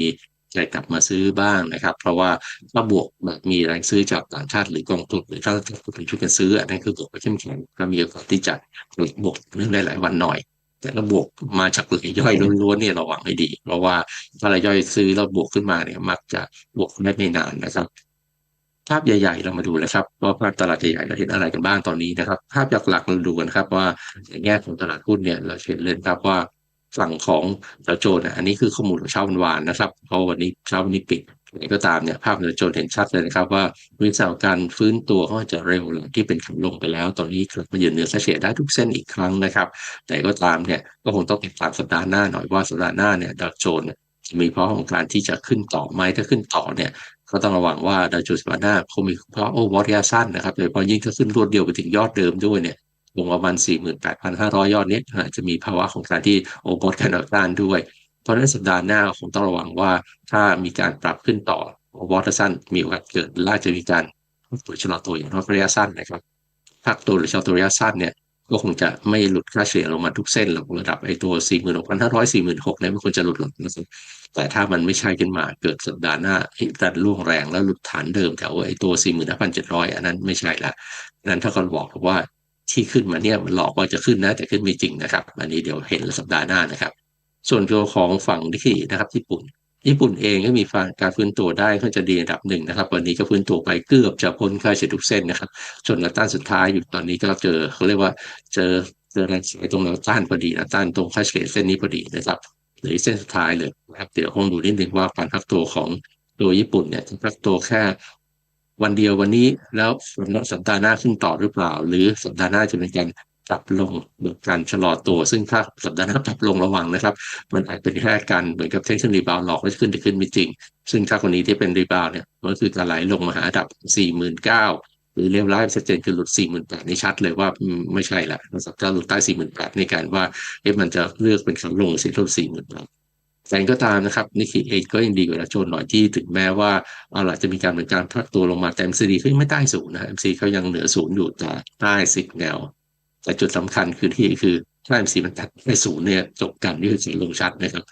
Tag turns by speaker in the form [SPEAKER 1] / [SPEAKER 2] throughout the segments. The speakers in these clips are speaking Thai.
[SPEAKER 1] มีใจกลับมาซื้อบ้างนะครับ เพราะว่าถ้าบวกแบบมีแรงซื้อจากต่างชาติหรือกองทุนหรือถ้าเป็นชุดกันซื้ออันนั้นคือบวกไปเข้มแข็งก็มีโอกาสที่จะบวกเรื่องได้หลายวันหน่อย แต่ถ้าบวกมาจากรายย่อยล้วนๆเนี่ยระวังให้ดี เพราะว่าถ้ารายย่อยซื้อแล้วบวกขึ้นมาเนี่ยมักจะบวกได้ไม่นานนะครับภาพใหญ่ๆเรามาดูเลยครับว่าภาพตลาดใหญ่ๆเราเห็นอะไรกันบ้างตอนนี้นะครับ ภาพหลักๆเราดูกันครับว่าในแง่ของตลาดหุ้นเนี่ยเราเห็นเลยครับว่า ฝั่งของดาวโจนส์อันนี้คือข้อมูลของเช้าวันวานนะครับเพราะวันนี้เช้าวันนี้ปิดอะไรก็ตามเนี่ยภาพดาวโจนส์เห็นชัดเลยนะครับ ว่าวิสัยการฟื้นตัวก็จะเร็วหลังที่เป็นขาลงไปแล้ว ตอนนี้กลับมายืนเหนือเฉลี่ยได้ทุกเส้นอีกครั้งนะครับ แต่ก็ตามเนี่ยก็คงต้องติดตามสัปดาห์หน้าหน่อยว่าสัปดาห์หน้าเนี่ยดาวโจนส์จะมีเพราะของการที่จะขึ้นต่อไหมถ้าขึ้นต่อเนี่ยก็ต้องระวังว่าดาวโจนส์สัปดาห์หน้าคงมีเพราะโอวอร์ยะสั้นนะครับโดยเฉพาะยิ่งถ้าขึ้นรวดเดียวไปถึงยอดเดิมด้วยเนี่ย ลงประมาณ 48,500 ยอดนี้อาจจะมีภาวะของการที่โอเวอร์แคนด้านด้วย เพราะฉะนั้นสัปดาห์หน้าคงต้องระวังว่าถ้ามีการปรับขึ้นต่อโอเวอร์สั้นมีโอกาสเกิดล่าจะมีการตัวชะลอตัวอย่างระยะสั้นนะครับพักตัวหรือชะลอตัวระยะสั้นเนี่ยก็คงจะไม่หลุดค่าเฉลี่ยลงมาทุกเส้นหรอกระดับไอ้ตัว 46,500 46,000เนี่ยไม่ควรจะหลุดหรอกนะครับแต่ถ้ามันไม่ใช่ขึ้นมาเกิดสัปดาห์หน้าดันล่วงแรงแล้วหลุดฐานเดิมแถวไอ้ตัว 45,700 อันนั้นไม่ใช่ละนั้นถ้าคนบอกว่า ที่ขึ้นมาเนี่ยมันหลอกว่าจะขึ้นนะแต่ขึ้นไม่จริงนะครับ อันนี้เดี๋ยวเห็นสัปดาห์หน้านะครับ ส่วนตัวของฝั่งที่นะครับ ญี่ปุ่น ญี่ปุ่นเองก็มีการฟื้นตัวได้ก็จะดีอันดับหนึ่งนะครับ วันนี้ก็ฟื้นตัวไปเกือบจะพ้นค่าเฉลี่ยทุกเส้นนะครับส่วนแนวต้านสุดท้ายอยู่ตอนนี้ก็เจอเขาเรียกว่าเจอเจอแรงเสียตรงแนวต้านพอดีนะต้านตรงค่าเฉลี่ยเส้นนี้พอดีนะครับหรือเส้นสุดท้ายเลยนะครับเดี๋ยวคงดูนิดนึงว่าการพักตัวของตัวญี่ปุ่นเนี่ยจะพักตัวแค่ วันเดียววันนี้แล้วสัปดาห์หน้าขึ้นต่อหรือเปล่า หรือสัปดาห์หน้าจะเป็นการปรับลงหรือการชะลอตัว ซึ่งถ้าสัปดาห์หน้าปรับลงระวังนะครับ มันอาจเป็นแค่การเหมือนกับเทคนิครีบาวหลอกว่าจะขึ้นจะขึ้นไม่จริง ซึ่งถ้าคนนี้ที่เป็นรีบาวเนี่ยมันคือการไหลลงมาหาดับ 4 9 0 0 0หรือเรียบร้อยชัดเจนคือหลุด 4 8 0 0 0นี่ชัดเลยว่าไม่ใช่ละสัปดาห์หลุดใต้ 4 8 0 0 0ในการว่าเอ๊ะมันจะเลือกเป็นขาลงสิลด4 8 0 0 0 แต่ก็ตามนะครับนิเคเองก็ยังดีกว่าโจนหน่อยที่ถึงแม้ว่าเอาล่ะจะมีการเหมือนการพักตัวลงมาแต่ MCD เขายังไม่ใต้ศูนย์นะ MC เขายังเหนือศูนย์อยู่แต่ใต้สิกแนว แต่จุดสำคัญคือที่คือถ้า MC มันตัดไปศูนย์เนี่ยจบกันนี่คือสีลงชัดนะครับ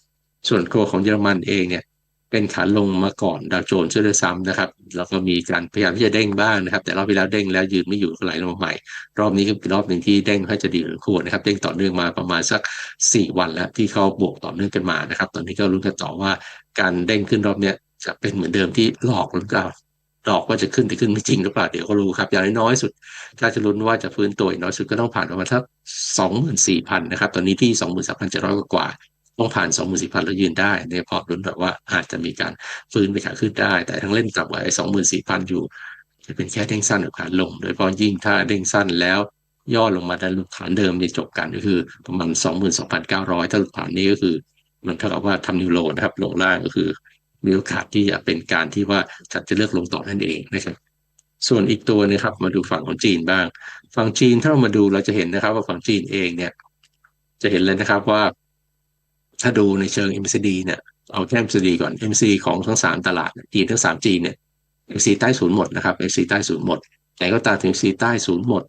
[SPEAKER 1] ส่วนโคของเยอรมันเองเนี่ย เป็นขาลงมาก่อนดาวโจนส์ด้วยซ้ำนะครับแล้วก็มีการพยายามที่จะเด้งบ้างนะครับ แต่รอบที่แล้วเด้งแล้วยืนไม่อยู่ก็ไหลลงมาใหม่ รอบนี้ก็เป็นรอบหนึ่งที่เด้งให้จะดีหรือควรนะครับ เด้งต่อเนื่องมาประมาณสัก 4 วันแล้วที่เขาบวกต่อเนื่องกันมานะครับ ตอนนี้ก็รู้กันต่อว่าการเด้งขึ้นรอบเนี้ยจะเป็นเหมือนเดิมที่หลอกหรือเปล่าหลอกว่าจะขึ้นแต่ขึ้นไม่จริงหรือเปล่าเดี๋ยวก็รู้ครับ อย่างน้อยสุด ถ้าจะลุ้นว่าจะฟื้นตัวน้อยสุดก็ต้องผ่านประมาณสักสองหมื่นสี่พันนะครับ ตอนนี้ที่สองหมื่นสามพันเจ็ดร้อยกว่า ต้องผ่านสองหมื่นสี่พันแล้วยืนได้ในพอร์ตลุ้นแบบว่าอาจจะมีการฟื้นไปขาขึ้นได้ แต่ทั้งเล่นกลับไว้สองหมื่นสี่พันอยู่ จะเป็นแค่เด้งสั้นหรือขาลง โดยเฉพาะยิ่งถ้าเด้งสั้นแล้วย่อลงมาดันลุกฐานเดิมเนี่ยจบกันก็คือประมาณสองหมื่นสองพันเก้าร้อยถ้าลุกฐานนี้ก็คือ มันเท่ากับว่าทำนิวโลนะครับลงล่างก็คือมีโอกาสที่จะเป็นการที่ว่าจัดจะเลือกลงต่อนั่นเองนะครับส่วนอีกตัวนะครับมาดูฝั่งของจีนบ้าง ฝั่งจีนถ้าเรามาดูเราจะเห็นนะครับ ว่าฝั่งจีนเองเนี่ย จะเห็นเลยนะครับว่า ถ้าดูในเชิง MCD เนี่ยเอาแค่ MCD ก่อน MCD ของทั้งสามตลาดจีนทั้งสามจีนเนี่ย MCD ใต้ศูนย์หมดนะครับ MCD ใต้ศูนย์หมด แต่ก็ตามถึง MCD ใต้ศูนย์หมด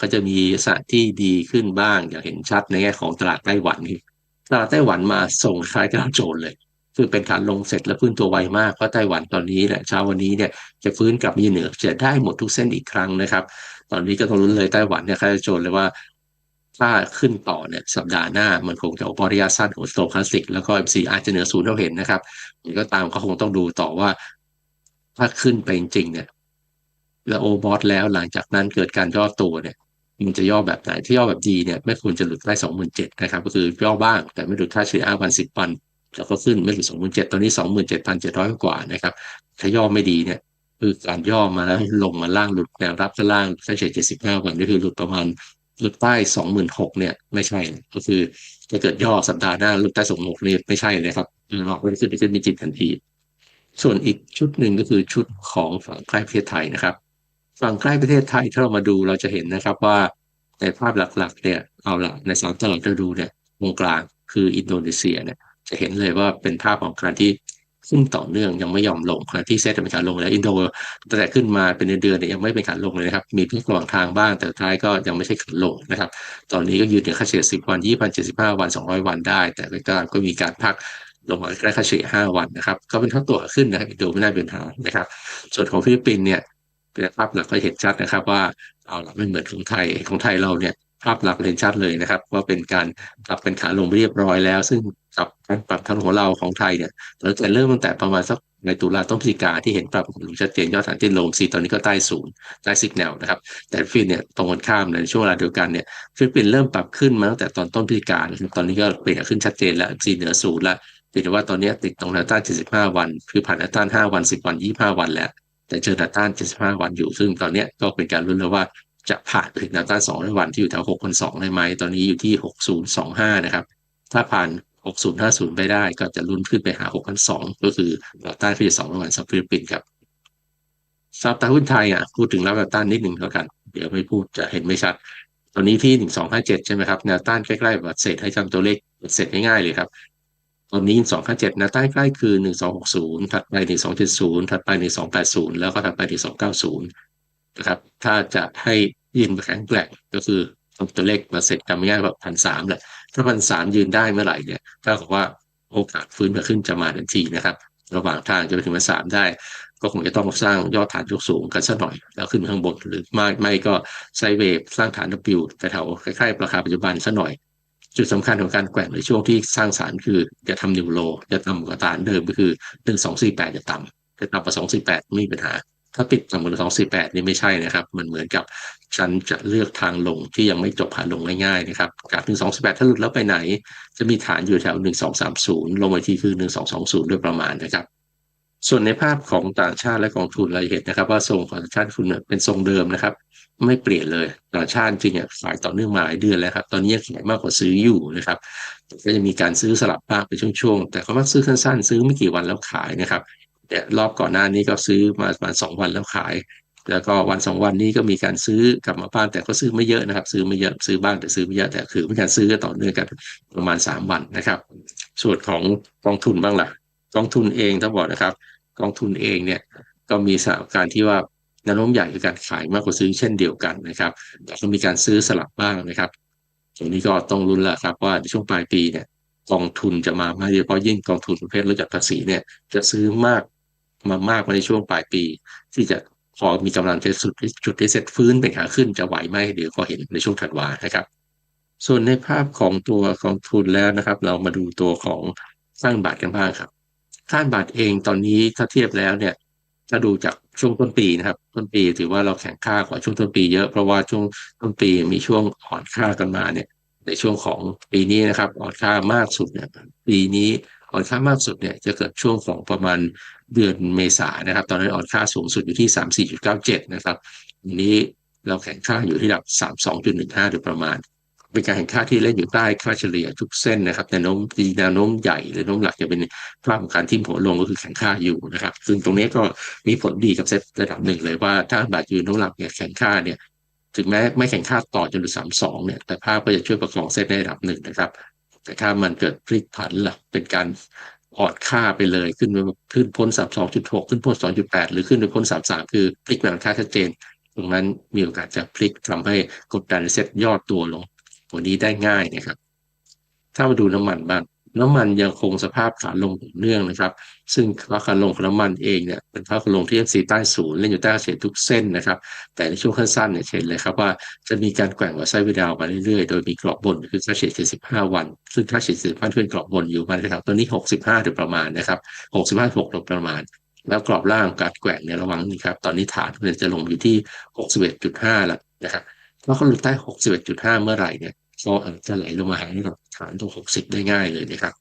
[SPEAKER 1] ก็จะมีสถานที่ดีขึ้นบ้างอย่างเห็นชัดในแง่ของตลาดไต้หวันตลาดไต้หวันมาส่งคล้ายกับโจนเลย คือเป็นการลงเสร็จแล้วฟื้นตัวไวมากเพราะไต้หวันตอนนี้เนี่ยเช้าวันนี้เนี่ยจะฟื้นกลับมีเหนือจะได้หมดทุกเส้นอีกครั้งนะครับ ตอนนี้ก็ต้องลุ้นเลยไต้หวันเนี่ยคล้ายโจนเลยว่า ถ้าขึ้นต่อเนี่ยสัปดาห์หน้ามันคงจะโอปอริยาสั้นของสโตคาสติกแล้วก็ MC อาจจะเหนือศูนย์เราเห็นนะครับมันก็ตามก็คงต้องดูต่อว่า ถ้าขึ้นไปจริงเนี่ยแล้วโอบอสแล้วหลังจากนั้นเกิดการย่อตัวเนี่ยมันจะย่อแบบไหนที่ย่อแบบดีเนี่ยไม่ควรจะหลุดใต้สองหมื่นเจ็ดนะครับก็คือย่อบ้าง แต่ไม่หลุดค่าเฉลี่ยอาวันสิบวันแล้วก็ขึ้นไม่หลุดสองหมื่นเจ็ดตอนนี้สองหมื่นเจ็ดพันเจ็ดร้อยกว่านะครับถ้าย่อไม่ดีเนี่ยคือการย่อมาแล้วลงมาล่างหลุดแนวรับก็ล่างค่าเฉลี่ยเจ็ดสิบห้าวันนี่คือหลุดประมาณ หลุดใต้สองหมื่นหกเนี่ย ไม่ใช่ ก็คือจะเกิดย่อสัปดาห์หน้าหลุดใต้สองหกนี่ไม่ใช่เลยครับหลอกไปขึ้นไปขึ้นมีจิตทันที ส่วนอีกชุดหนึ่งก็คือชุดของฝั่งใกล้ประเทศไทยนะครับ ฝั่งใกล้ประเทศไทยถ้าเรามาดูเราจะเห็นนะครับว่าในภาพหลักๆ เนี่ยเอาละในสามตลาดเราดูเนี่ยวงกลางคืออินโดนีเซียเนี่ยจะเห็นเลยว่าเป็นภาพของการที่ ขึ้นต่อเนื่องยังไม่ยอมลงขณะที่เซตเป็นการลงแล้วอินโดตั้งแต่ขึ้นมาเป็นเดือนเนี่ยยังไม่เป็นการลงเลยนะครับ มีพิกระหว่างทางบ้างแต่ท้ายก็ยังไม่ใช่ขาลงนะครับ ตอนนี้ก็ยืนเหนือค่าเฉลี่ย10 วัน 20วัน 75 วัน 200 วันได้ แต่ก็ก็มีการพักลงมาใกล้ค่าเฉลี่ย5วันนะครับ ก็เป็นท่าตัวขึ้นนะครับดูไม่น่าเป็นปัญหานะครับ ส่วนของฟิลิปปินส์เนี่ยเป็นภาพหลักก็เห็นชัดนะครับว่าเอาละไม่เหมือนของไทยของไทยเราเนี่ย ภาพหลักเห็นชัดเลยนะครับ ว่าเป็นการปรับเป็นขาลงเรียบร้อยแล้ว ซึ่งกับการปรับทางของเราของไทยเนี่ยเราจะเริ่มตั้งแต่ประมาณสักในตุลาต้นพฤศจิกาที่เห็นปรับลงชัดเจนยอดฐานที่ลงซีตอนนี้ก็ใต้ศูนย์ใต้สิกแนวนะครับ แต่ฟิลิปปินส์เนี่ยตรงกันข้ามในช่วงเวลาเดียวกันเนี่ยฟิลิปปินส์เริ่มปรับขึ้นมาตั้งแต่ตอนต้นพฤศจิกาตอนนี้ก็เปลี่ยนขึ้นชัดเจนแล้วซีเหนือศูนย์ล้วเพียงแต่ว่าตอนนี้ติดตรงแนวต้าน75 วัน คือผ่านแนวต้าน 5 วัน 10 วัน 25 วันแล้ว แต่เจอแนวต้าน75 วันอยู่ ซึ่งตอนนี้ก็เป็นการรุ้นแล้วว่า จะผ่านไปถึงแนวต้าน200วันที่อยู่แถว6,200ได้ไหม ตอนนี้อยู่ที่ 6025 นะครับ ถ้าผ่าน 6050 ไปได้ก็จะลุ้นขึ้นไปหา 6,200 ก็คือแนวต้านที่จะ200วันสำหรับฟิลิปปินส์ครับซับตาหุ้นไทยอะพูดถึงรับแนวต้านนิดหนึ่งแล้วกัน เดี๋ยวไม่พูดจะเห็นไม่ชัด ตอนนี้ที่ 1257 ใช่ไหมครับ แนวต้านใกล้ๆบัตเศษให้จำตัวเลขเสร็จง่ายๆเลยครับตอนนี้257 นะใต้ใกล้คือ 1260 ถัดไป 1270 ถัดไป 1280 แล้วก็ถัดไป 1290 นะครับ ถ้าจะให้ยืนแข็งแกร่งก็คือตัวเลขมาเสร็จจำง่ายแบบพันสามแหละถ้าพันสามยืนได้เมื่อไหร่เนี่ยถ้าบอกว่าโอกาสฟื้นมาขึ้นจะมาทันทีนะครับ ระหว่างทางจะไปถึงพันสามได้ ก็คงจะต้องสร้างยอดฐานยกสูงกันสักหน่อย แล้วขึ้นข้างบนหรือไม่ไม่ก็ไซเวฟสร้างฐาน W แต่แถวคล้ๆราคาปัจจุบันสักหน่อยจุดสำคัญของการแกว่งในช่วงที่สร้างสารคือจะทำนิวโลจะต่ำกว่าฐานเดิมก็คือหนึ่งสองสี่แปดจะต่ำจะต่ำกว่าสองสี่แปดไม่มีปัญหา ถ้าปิดต่ำกว่าสองสี่แปดนี่ไม่ใช่นะครับ มันเหมือนกับฉันจะเลือกทางลงที่ยังไม่จบผ่านลงง่ายๆนะครับ จากหนึ่งสองสี่แปดถ้าหลุดแล้วไปไหน จะมีฐานอยู่แถวหนึ่งสองสามศูนย์ลงไปที่คือหนึ่งสองสองศูนย์โดยประมาณนะครับ ส่วนในภาพของต่างชาติและกองทุนเราเห็นนะครับ ว่าทรงของต่างชาติคุณเป็นทรงเดิมนะครับ ไม่เปลี่ยนเลยต่างชาติจริงเนี่ยขายต่อเนื่องมาหลายเดือนแล้วครับ ตอนนี้ยังขายมากกว่าซื้ออยู่นะครับก็จะมีการซื้อสลับบ้างเป็นช่วงๆแต่เขามักซื้อสั้นๆซื้อไม่กี่วันแล้วขายนะครับ เนี่ยรอบก่อนหน้านี้ก็ซื้อมาประมาณสองวันแล้วขาย แล้วก็วันสองวันนี้ก็มีการซื้อกลับมาบ้างแต่ก็ซื้อไม่เยอะนะครับ ซื้อไม่เยอะซื้อบ้างแต่ซื้อไม่เยอะแต่คือเป็นการซื้อต่อเนื่องกันประมาณสามวันนะครับ ส่วนของกองทุนบ้างล่ะ กองทุนเองต้องบอกนะครับ กองทุนเองเนี่ยก็มีสถานการณ์ที่ว่าแนวโน้มใหญ่คือการขายมากกว่าซื้อเช่นเดียวกันนะครับแต่ก็มีการซื้อสลับบ้างนะครับตรงนี้ก็ต้องรุ้นละครับว่าในช่วงปลายปีเนี่ยกองทุนจะมามาโดยเฉพาะยิ่งกองทุนประเภทลดจากภาษีเนี่ยจะซื้อมาก มามากในช่วงปลายปี ที่จะพอมีกำลังจะสุดจุดที่เซ็ตฟื้นเป็นขาขึ้นจะไหวไหมเดี๋ยวก็เห็นในช่วงถัดวานะครับ ส่วนในภาพของตัวกองทุนแล้วนะครับ เรามาดูตัวของสร้างบาทกันบ้างครับข้านบาทเองตอนนี้ถ้าเทียบแล้วเนี่ยถ้าดูจากช่วงต้นปีนะครับ ต้นปีถือว่าเราแข็งค่ากว่าช่วงต้นปีเยอะเพราะว่าช่วงต้นปีมีช่วงอ่อนค่ากันมาเนี่ย ในช่วงของปีนี้นะครับ อ่อนค่ามากสุดเนี่ยปีนี้อ่อนค่ามากสุดเนี่ยจะเกิดช่วงของประมาณ เดือนเมษานะครับ ตอนนั้นอ่อนค่าสูงสุดอยู่ที่สามสี่จุดเก้าเจ็ดนะครับนี้เราแข็งค่าอยู่ที่ระดับสามสองจุดหนึ่งห้าโดยประมาณ เป็นการแข่งค่าที่เล่นอยู่ใต้ค่าเฉลี่ยทุกเส้นนะครับแนวโน้มแนวโน้มใหญ่หรือโน้มหลักจะเป็นภาพของการทิ่มหัวลงก็คือแข่งค่าอยู่นะครับ ซึ่งตรงนี้ก็มีผลดีกับเซ็ตระดับหนึ่งเลยว่าถ้าบาทยืนโน้มหลักเนี่ยแข่งค่าเนี่ยถึงแม้ไม่แข่งค่าต่อจนถึงสามสองเนี่ยแต่ภาพก็จะช่วยประคองเซ็ตในระดับหนึ่งนะครับ แต่ถ้ามันเกิดพลิกผันล่ะเป็นการ อ่อนค่าไปเลยขึ้นไปขึ้นพ้นสามสองจุดหกขึ้นพ้นสองจุดแปดหรือขึ้นไปพ้นสามสามคือพลิกแนวค่าชัดเจน ตรงนั้นมีโอกาสจะพลิกทำให้กดดันเซ็ตยอดตัวลง ตัวนี้ได้ง่ายนะครับ ถ้ามาดูน้ำมันบ้าง น้ำมันยังคงสภาพขาลงต่อเนื่องนะครับ ซึ่งราคาลงของน้ำมันเองเนี่ยเป็นภาพลงที่ FC ใต้ศูนย์เล่นอยู่ใต้เฉลี่ยทุกเส้นนะครับ แต่ในช่วงสั้นๆเนี่ยเห็นเลยครับว่าจะมีการแกว่งว่าไซด์วิดาวมาเรื่อยๆ โดยมีกรอบบนคือค่าเฉลี่ย75 วัน ซึ่งค่าเฉลี่ย75เป็นกรอบบนอยู่มาแถวตัวนี้ 65โดยประมาณนะครับ65 6โดยประมาณแล้วกรอบล่างการแกว่งเนี่ยระวังนี่ครับ ตอนนี้ฐานมันจะลงอยู่ที่ 61.5 แล้วนะครับถ้าเขาหลุดใต้ 61.5 เมื่อไหร่เนี่ยก็จะไหลลงมาหาระดับ ฐานตรงหกสิบได้ง่ายเลยนะครับ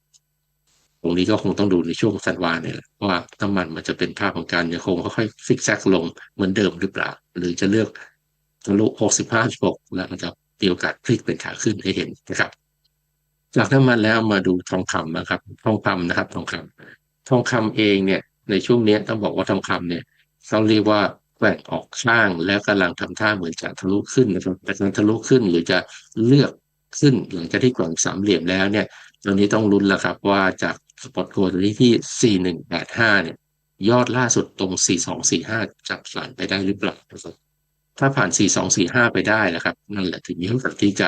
[SPEAKER 1] ตรงนี้ก็คงต้องดูในช่วงสันวาเนี่ยว่าน้ำมันมันจะเป็นภาพของการยังคงค่อยๆฟิกแซกลงเหมือนเดิมหรือเปล่า หรือจะเลือกทะลุหกสิบห้าหกแล้วอาจจะมีโอกาสพลิกเป็นขาขึ้นให้เห็นนะครับจากน้ำมันแล้วมาดูทองคำนะครับ ทองคำนะครับ ทองคำทองคำเองเนี่ย ในช่วงนี้ต้องบอกว่าทองคำเนี่ยเขาเรียกว่าแกว่งออกข้างแล้วกำลังทำท่าเหมือนจะทะลุขึ้นนะครับแต่การทะลุขึ้นหรือจะเลือก ขึ้นหลังจากที่กล่องสามเหลี่ยมแล้วเนี่ยตอนนี้ต้องลุ้นแล้วครับว่าจากสปอตโคตัวนี้ที่ 4185 เนี่ย ยอดล่าสุดตรง 4245 จับผ่านไปได้หรือเปล่าครับถ้าผ่าน 4245 ไปได้นะครับ นั่นแหละถึงมีโอกาสที่จะ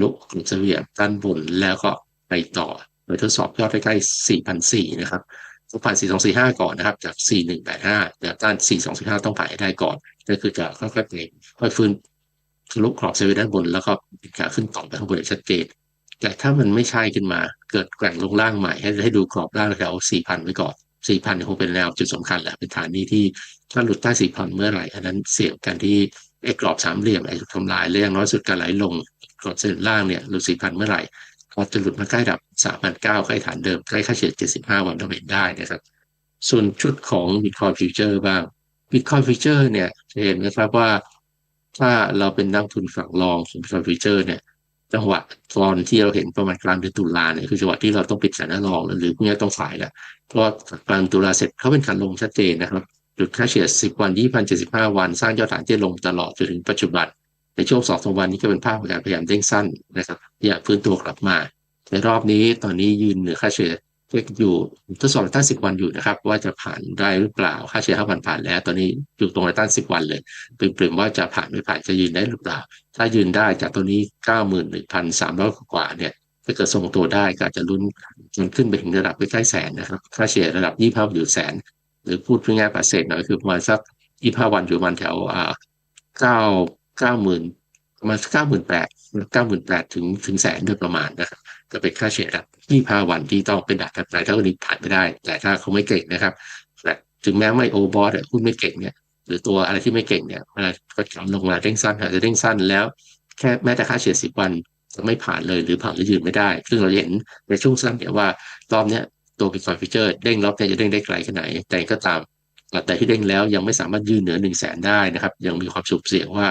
[SPEAKER 1] ลุกลุ่มเสวียด้านบนแล้วก็ไปต่อยทดสอบยอดใกล้ๆ4,400นะครับต้องผ่าน 4245 ก่อนนะครับ จาก 4185แต่ต้าน 4245 ต้องผ่านให้ได้ก่อน ก็คือจะค่อยๆเปลี่ยนค่อยฟื้น ทะลุกรอบเซเว่นด้านบน แล้วก็ขาขึ้นต่อไปข้างบนอย่างชัดเจน แต่ถ้ามันไม่ใช่ขึ้นมาเกิดแกว่งลงล่างใหม่ ให้ให้ดูกรอบล่างแถว4,000ไว้ก่อน4,000คงเป็นแนวจุดสำคัญแหละเป็นฐานนี้ที่ถ้าหลุดใต้4,000เมื่อไหร่อันนั้นเสี่ยงกันที่ไอ้กรอบสามเหลี่ยมไอ้ทำลายเรื่องน้อยสุดการไหลลงกรอบเส้นล่างเนี่ยหลุด4,000เมื่อไหร่ก็จะหลุดมาใกล้ดับ3,900ใกล้ฐานเดิมใกล้ค่าเฉลี่ย75วันเราเห็นได้นะครับ ส่วนชุดของ Bitcoin Future บ้าง Bitcoin Future เนี่ยจะเห็นนะครับว่า ถ้าเราเป็นนักทุนฝั่งรองของ Bitcoin Future เนี่ยจังหวะตอนที่เราเห็นประมาณกลางเดือนตุลาเนี่ยคือจังหวะที่เราต้องปิดสัญญาณรองหรือพวกนี้ต้องขายแล้วเพราะกลางตุลาเสร็จเขาเป็นกาลงชัดเจนนะครับจุดค่าเฉลี่ย10 วัน2,075วัน สร้างยอดฐานที่ลงตลอดจนถึงปัจจุบัน ในช่วงสองสวันนี้ก็เป็นภาพของการพยายามเด้งสั้นนะครับอยากฟื้นตัวกลับมา ในรอบนี้ตอนนี้ยืนเหนือค่าเฉลี่ย อยู่ทดสอบต้านสิบวันอยู่นะครับ ว่าจะผ่านได้หรือเปล่า ค่าเฉลี่ยห้าวันผ่านแล้ว ตอนนี้อยู่ตรงในต้านสิบวันเลยเปลี่ยนว่าจะผ่านไม่ผ่านจะยืนได้หรือเปล่า ถ้ายืนได้จากตัวนี้เก้าหมื่นหนึ่งพันสามร้อยกว่าเนี่ยถ้าเกิดทรงตัวได้ก็จะลุ้นจนขึ้นไปถึงระดับใกล้แสนนะครับ ค่าเฉลี่ยระดับยี่ห้าอยู่แสน หรือพูดง่ายๆปรเศษหน่อยคือประมาณสักยี่ห้าวันอยู่ประมาณแถวอ่าเก้าเก้าหมื่นประมาณเก้าหมื่นแปดเก้าหมื่นแปดถึงถึงแสนโดยประมาณนะครับ ก็เป็นค่าเฉลี่ยครับที่พาวันที่ต้องเป็นดักถัดไปถ้าวันนี้ผ่านไม่ได้ แต่ถ้าเขาไม่เก่งนะครับแต่ถึงแม้ไม่โอบอสหุ้นไม่เก่งเนี่ยหรือตัวอะไรที่ไม่เก่งเนี่ยเวลาก็จำลงมาเร่งสั้นอาจจะเร่งสั้นแล้ว แค่แม้แต่ค่าเฉลี่ยสิบวันจะไม่ผ่านเลยหรือผ่านหรือยืนไม่ได้ ซึ่งเราเห็นในช่วงสั้นเนี่ยว่ารอบเนี้ยตัวบิตคอยฟิเจอร์เด้งรอบเนี่ยจะเด้งได้ไกลแค่ไหนแต่ก็ตามแต่ที่เด้งแล้วยังไม่สามารถยืนเหนือหนึ่งแสนได้นะครับ ยังมีความสุบเสี่ยงว่า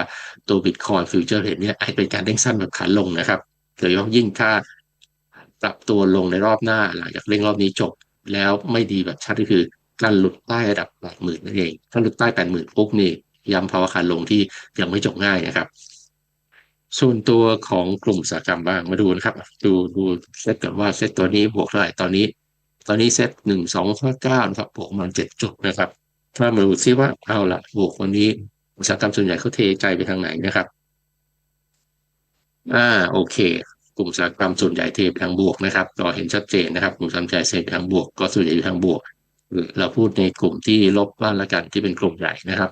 [SPEAKER 1] ตัวบิตคอยฟิวเจอร์เห็นเนี่ยอาจเป็นการเด้งสั้นแบบขาลงนะครับโดยเฉพาะยิ่งถ้า ปรับตัวลงในรอบหน้าหลังจากเร่งรอบนี้จบ แล้วไม่ดีแบบชัดก็คือการหลุดใต้ระดับแปดหมื่นนั่นเอง ถ้าหลุดใต้แปดหมื่นปุ๊บนี่ย้ำภาวะขาลงที่ยังไม่จบง่ายนะครับ ส่วนตัวของกลุ่มอุตสาหกรรมบ้างมาดูนะครับ ดูดูเซตกันว่าเซตตัวนี้บวกเท่าไหร่ตอนนี้ ตอนนี้เซตหนึ่งสองข้อเก้านะครับบวกมันเจ็ดจุดนะครับ ถ้ามาดูซิว่าเอาละบวกวันนี้อุตสาหกรรมส่วนใหญ่เขาเทใจไปทางไหนนะครับ อ่าโอเค ลุ่มอุตสาหกรรมส่วนใหญ่เทไปทางบวกนะครับก็เห็นชัดเจนนะครับกลุ่มสามใจเทไปทางบวก ก็ส่วนใหญ่อยู่ทางบวก เราพูดในกลุ่มที่ลบบ้านละกันที่เป็นกลุ่มใหญ่นะครับ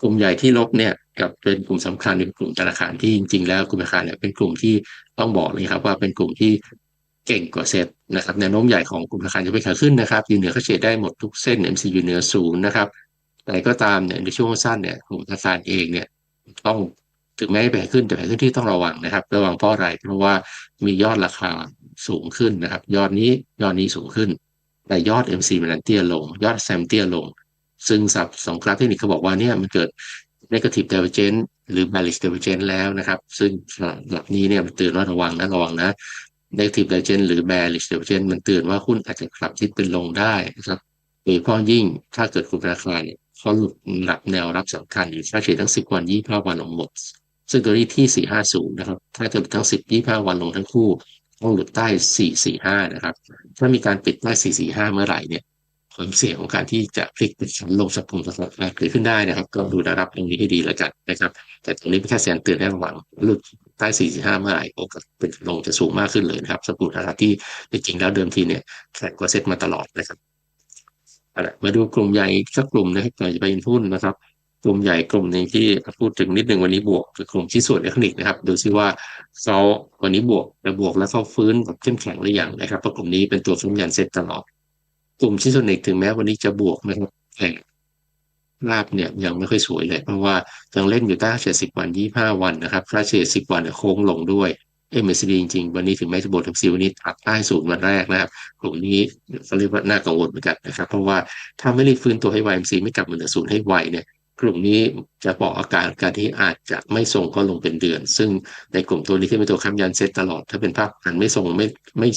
[SPEAKER 1] กลุ่มใหญ่ที่ลบเนี่ยกับเป็นกลุ่มสำคัญเป็นกลุ่มธนาคารที่จริงๆ แล้วกลุ่มธนาคารเนี่ยเป็นกลุ่มที่ต้องบอกเลยครับว่าเป็นกลุ่มที่เก่งกว่าเซตนะครับแนวโน้มใหญ่ของกลุ่มธนาคารจะไปขาขึ้นนะครับยืนเหนือเขาเฉลี่ยได้หมดทุกเส้น MCU เหนือศูนย์นะครับแต่ก็ตามเนี่ยในช่วงสั้นเนี่ยกลุ่มธนาคารเองเนี่ยต้อง ถึงแม้แผ่ขึ้นแต่แผ่ขึ้นที่ต้องระวังนะครับ ระวังเพราะอะไรเพราะว่ามียอดราคาสูงขึ้นนะครับ ยอดนี้ยอดนี้สูงขึ้น แต่ยอด MC มันเตี้ยลง ยอดแซมเตี้ยลง ซึ่งสับสองกราฟเทคนิคเขาบอกว่าเนี่ยมันเกิด negative divergence หรือ bearish divergence แล้วนะครับ ซึ่งหลักนี้เนี่ยมันเตือนว่าระวังนะระวังนะ negative divergence หรือ bearish divergence มันเตือนว่าหุ้นอาจจะกลับทิศเป็นลงได้นะครับโดยเฉพาะยิ่งถ้าเกิดกลุ่มธนาคารเนี่ยเขาหลุดหลักแนวรับสำคัญอยู่ค่าเฉลี่ยทั้งสิบวันยี่ห้าวันลงหมด ซึ่งตัวนี้ที่ 450 นะครับ ถ้าจะทั้ง 10 25 วันลงทั้งคู่ต้องหลุดใต้ 445 นะครับ ถ้ามีการปิดใต้ 445 เมื่อไหร่เนี่ยความเสี่ยงของการที่จะพลิกเป็นชั้นลงสักปุ่มสักเกิดขึ้นได้นะครับ ก็ดูนะครับตรงนี้ให้ดีแล้วกันนะครับ แต่ตรงนี้เป็นแค่แสนเตือนให้ระวังหลุดใต้445เมื่อไหร่โอกาสเป็นลงจะสูงมากขึ้นเลยนะครับสกุลนะครับที่จริงๆแล้วเดิมทีเนี่ยแข็งกว่าเซ็ตมาตลอดนะครับมาดูกลุ่มใหญ่สักกลุ่มนะครับก่อนจะไปยินหุ้นนะครับ กลุ่มใหญ่กลุ่มหนึ่งที่พูดถึงนิดหนึ่งวันนี้บวกคือกลุ่มที่ส่วนเทคนิคนะครับ ดูซิว่าเขาวันนี้บวกแต่บวกแล้วเขาฟื้นแบบเข้มแข็งหรือยังนะครับเพราะกลุ่มนี้เป็นตัวสัญญาณเซ็ตตลอด กลุ่มที่ส่วนเทคนิคถึงแม้วันนี้จะบวกนะครับแต่ลาบเนี่ยยังไม่ค่อยสวยเลย เพราะว่ายังเล่นอยู่ใต้เฉลี่ยสิบวันยี่ห้าวันนะครับค่าเฉลี่ยสิบวันโค้งลงด้วยเอ็มเอสดีจริงๆ วันนี้ถึงแม้จะบวกทั้งซีวันนี้ตัดใต้สูงวันแรกนะครับกลุ่มนี้เขาเรียกว่าน่ากังวลเหมือนกันนะครับ เพราะว่าถ้าไม่รีบฟื้นตัวให้ไวเอ็มซีไม่กลับมาเหนือศูนย์ให้ไวเนี่ย กลุ่มนี้จะบอกอาการการที่อาจจะไม่ส่งก็ลงเป็นเดือน ซึ่งในกลุ่มตัวนี้ที่เป็นตัวค้ำยันเซตตลอด ถ้าเป็นภาพอันไม่ส่งไม่ไม่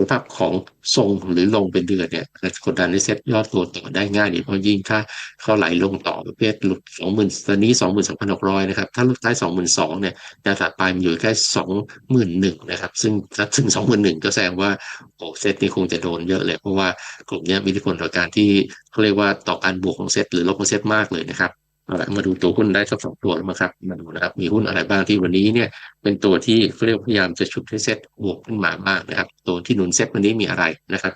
[SPEAKER 1] เป็นภาพของทรงหรือลงเป็นเดือนเนี่ยกดดันในเซ็ตยอดตัวต่อได้ง่ายดีเพราะยิ่งถ้าเขาไหลลงต่อประเภทหลุดสองหมื่นตอนนี้สองหมื่นสองพันหกร้อยนะครับ ถ้าหลุดใต้สองหมื่นสองเนี่ยแนวถัดไปมันอยู่แค่สองหมื่นหนึ่งนะครับ ซึ่งถ้าถึงสองหมื่นหนึ่งก็แสดงว่าโอ้เซ็ตนี้คงจะโดนเยอะเลย เพราะว่ากลุ่มนี้มีอิทธิพลต่อการที่เขาเรียกว่าต่อการบวกของเซ็ตหรือลบของเซ็ตมากเลยนะครับ เอาละมาดูตัวหุ้นได้สักสองตัวแล้วนะครับ มาดูนะครับ มีหุ้นอะไรบ้างที่วันนี้เนี่ย เป็นตัวที่เขาเรียกพยายามจะฉุดให้เซ็ตบวกขึ้นมาบ้างนะครับ ตัวที่หนุนเซ็ตวันนี้มีอะไรนะครับ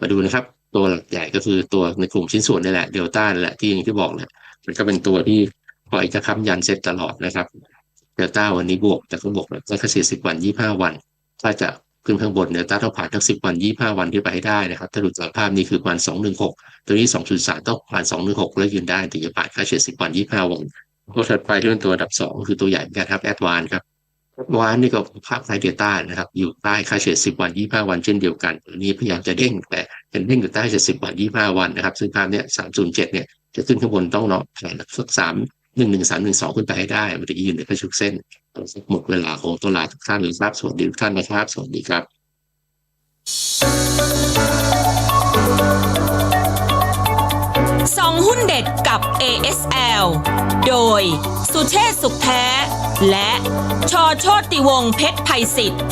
[SPEAKER 1] มาดูนะครับ ตัวหลักใหญ่ก็คือตัวในกลุ่มชิ้นส่วนนี่แหละเดลต้านี่แหละที่อย่างที่บอกแหละมันก็เป็นตัวที่คอยจะค้ำยันเซ็ตตลอดนะครับเดลต้าวันนี้บวกแต่ก็บวกแบบก็คือสิบวันยี่ห้าวัน ถ้าจะ ขึ้นข้างบนเดลต้าต้องผ่านทั้งสิบวันยี่ห้าวันที่ไปให้ได้นะครับ ถ้าหลุดูจากภาพนี้คือประมาณสองหนึ่งหกตัวนี้สองจุดสามต้องผ่านสองหนึ่งหกแล้วยืนได้ถึงจะผ่านค่าเฉลี่ยสิบวันยี่ห้าวันตัวถัดไปที่เป็นตัวดับสองคือตัวใหญ่เหมือนกันครับแอดวานครับวานนี่ก็ภาพไซเดต้านะครับ อยู่ใต้ค่าเฉลี่ย10วัน25วันเช่นเดียวกันอันนี้พยายามจะเด้งแต่เป็นเด้งอยู่ใต้เฉลี่ย10วัน25วันนะครับ ซึ่งภาพเนี้ย307เจ็ดเนี่ยจะขึ้นข้างบนต้องเนาะแข่สักสามหนึ่งหนึ่งสามหนึ่งสองขึ้นไปให้ได้มันจะยืนในกระชุกเส้น หมดเวลาของตัวลาทุกท่านหรือทราบสวัสดีทุกท่านนะครับ สวัสดีครับ
[SPEAKER 2] สองหุ้นเด็ดกับ ASL โดย สุเชษสุขแท้ และชอโชติวงศ์เพชรภัยศิษฐ์